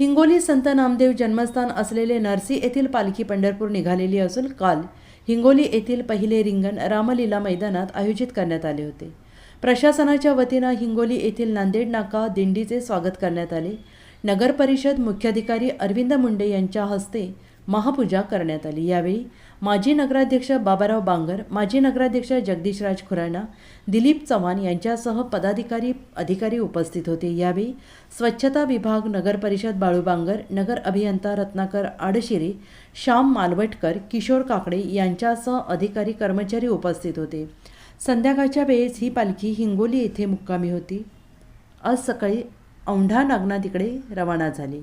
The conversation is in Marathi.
हिंगोली संत नामदेव जन्मस्थान असलेले नरसी येथील पालखी पंढरपूर निघालेली असून काल हिंगोली येथील पहिले रिंगण रामलीला मैदानात आयोजित करण्यात आले होते. प्रशासनाच्या वतीनं हिंगोली येथील नांदेड नाका दिंडीचे स्वागत करण्यात आले. नगर परिषद मुख्याधिकारी अरविंद मुंडे यांच्या हस्ते महापूजा करण्यात आली. यावेळी माजी नगराध्यक्ष बाबाराव बांगर माजी नगराध्यक्ष जगदीशराज खुराणा दिलीप चव्हाण यांच्यासह पदाधिकारी अधिकारी उपस्थित होते. यावेळी स्वच्छता विभाग नगर परिषद बाळू बांगर नगर अभियंता रत्नाकर आडशिरे श्याम मालवटकर किशोर काकडे यांच्यासह अधिकारी कर्मचारी उपस्थित होते. संध्याकाळच्या वेळेस ही पालखी हिंगोली येथे मुक्कामी होती. आज सकाळी औंढा नागनाथीकडे रवाना झाली.